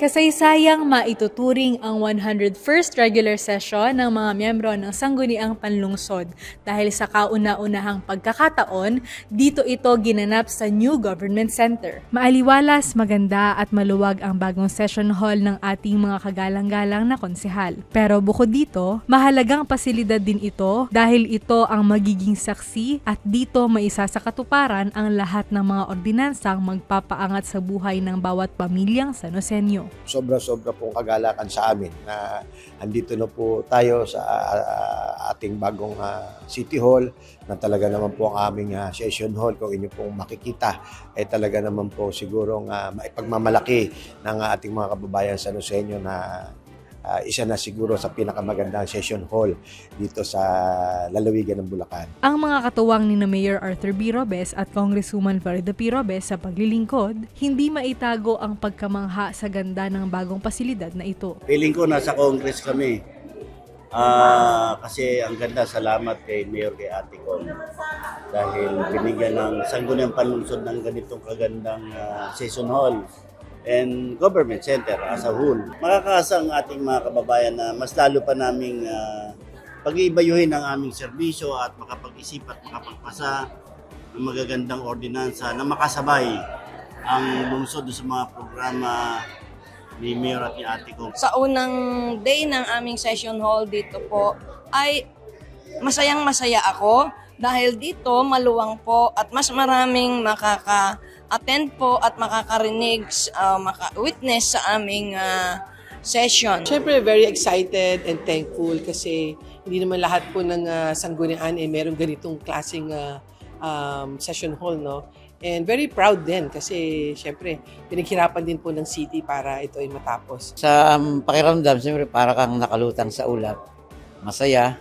Kasaysayang maituturing ang 101st regular session ng mga miyembro ng Sangguniang Panlungsod dahil sa kauna-unahang pagkakataon, dito ito ginanap sa New Government Center. Maaliwalas, maganda at maluwag ang bagong session hall ng ating mga kagalang-galang na konsehal. Pero bukod dito, mahalagang pasilidad din ito dahil ito ang magiging saksi at dito maisa sa katuparan ang lahat ng mga ordinansang magpapaangat sa buhay ng bawat pamilyang Sanosenyo. Sobra-sobra pong kagalakan sa amin na andito na po tayo sa ah, ating bagong ah, City Hall na talaga naman po ang aming ah, session hall. Kung inyo pong makikita ay talaga naman po siguro nga maipagmamalaki ng ating mga kababayan sa Nosenyo na ah, isa na siguro sa pinakamagandang session hall dito sa lalawigan ng Bulacan. Ang mga katuwang ni na Mayor Arthur B. Robes at Congresswoman Florida P. Robes sa paglilingkod, hindi maitago ang pagkamangha sa ganda ng bagong pasilidad na ito. Feeling ko nasa Congress kami. Ah, kasi ang ganda salamat kay Mayor kay Ate Con dahil binigyan ng sangguniang panlungsod ng ganitong kagandang ah, session hall and government center as a whole. Makakaasa ang ating mga kababayan na mas lalo pa naming ah, pag-iibayuhin ang aming serbisyo at makapag-isip at makapagpasa ng magagandang ordinansa na makasabay ang lungsod sa mga programa ni Mayor at ni Ate Con. sa unang day ng aming session hall dito po ay masayang masaya ako dahil dito maluwang po at mas maraming makaka-attend po at makakarinig, uh, maka-witness sa aming ah, session. Siyempre, very excited and thankful kasi hindi naman lahat po ng uh, sanggunian ay meron ganitong klaseng ah, um, session hall, no? And very proud din kasi siyempre, pinaghirapan din po ng city para ito ay matapos. Sa um, pakiramdam, siyempre para kang nakalutang sa ulap. Masaya,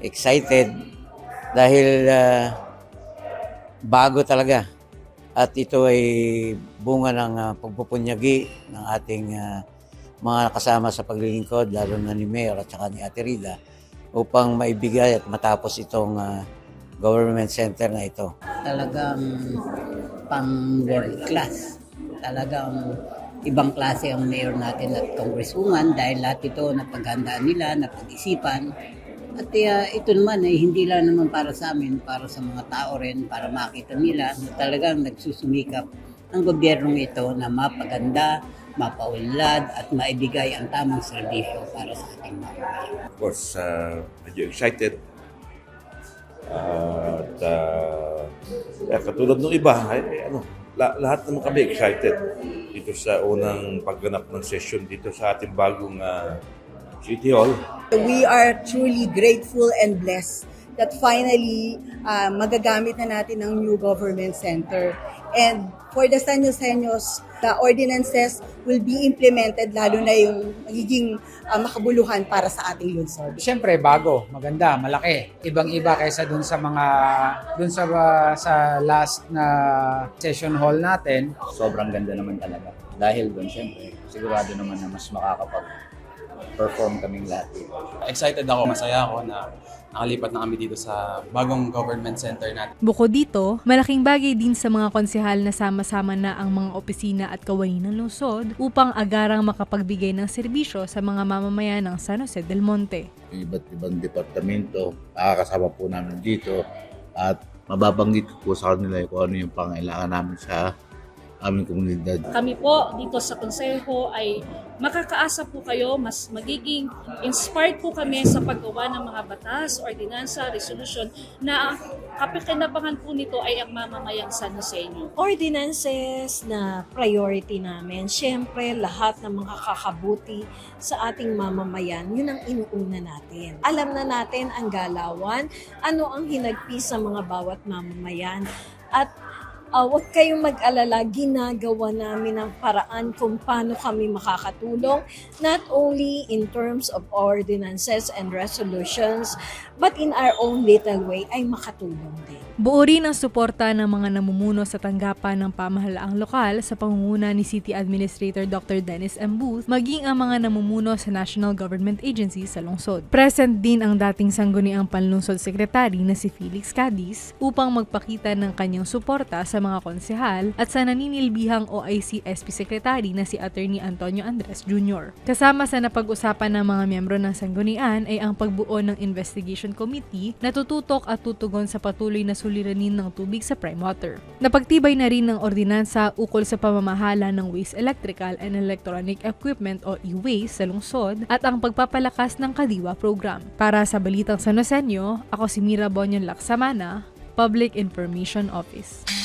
excited, dahil ah, bago talaga. At ito ay bunga ng ah, pagpupunyagi ng ating ah, mga kasama sa paglilingkod, lalo na ni Mayor at saka ni Ate Rida, upang maibigay at matapos itong ah, government center na ito. talagang pang world class. Talagang ibang klase ang mayor natin at congresswoman dahil lahat ito napaghandaan nila, napag-isipan. At uh, ito naman ay hindi lang naman para sa amin, para sa mga tao rin, para makita nila na talagang nagsusumikap ang gobyernong ito na mapaganda, mapaunlad at maibigay ang tamang serbisyo para sa ating mamamayan. of course, uh, medyo excited. Uh, at uh, eh, katulad ng iba, eh, ano, la- lahat naman kami excited dito sa unang pagganap ng session dito sa ating bagong uh, City Hall. We are truly grateful and blessed that finally uh, magagamit na natin ang new government center. And for the San Joseños, the ordinances will be implemented lalo na yung magiging uh, makabuluhan para sa ating lungsod. Siyempre bago, maganda, malaki. Ibang-iba kaysa dun sa mga dun sa sa last na session hall natin. sobrang ganda naman talaga. Dahil doon, syempre, sigurado naman na mas makakapag-perform kaming lahat dito. excited ako, masaya ako na nakalipat na kami dito sa bagong government center natin. Bukod dito, malaking bagay din sa mga konsehal na sama-sama na ang mga opisina at kawani ng lungsod upang agarang makapagbigay ng serbisyo sa mga mamamayan ng San Jose del Monte. Yung iba't ibang departamento, nakakasama po namin dito at mababanggit ko po sa kanila kung ano yung pangailangan namin sa aming komunidad. Kami po dito sa konseho ay makakaasa po kayo, mas magiging inspired po kami sa paggawa ng mga batas, ordinansa, resolution na kapakinabangan po nito ay ang mamamayang San Joseño. Ordinances na priority namin, syempre lahat ng mga kakabuti sa ating mamamayan, yun ang inuuna natin. Alam na natin ang galawan, ano ang hinagpis sa mga bawat mamamayan, at Uh, huwag kayong mag-alala, ginagawa namin ang paraan kung paano kami makakatulong, not only in terms of ordinances and resolutions, but in our own little way ay makatulong din. Buo rin ang suporta ng mga namumuno sa tanggapan ng pamahalaang lokal sa pangunguna ni City Administrator Dr. Dennis M. Booth, maging ang mga namumuno sa National Government Agency sa lungsod. Present din ang dating sangguniang panlungsod sekretary na si Felix Cadiz upang magpakita ng kanyang suporta sa mga konsehal at sa naninilbihang OIC SP Secretary na si Attorney Antonio Andres Jr. Kasama sa napag-usapan ng mga miyembro ng sanggunian ay ang pagbuo ng investigation committee na tututok at tutugon sa patuloy na suliranin ng tubig sa prime water. Napagtibay na rin ng ordinansa ukol sa pamamahala ng waste electrical and electronic equipment o e-waste sa lungsod at ang pagpapalakas ng Kadiwa program. Para sa Balitang San Joseño, ako si Mira Bonyon Laksamana, Public Information Office.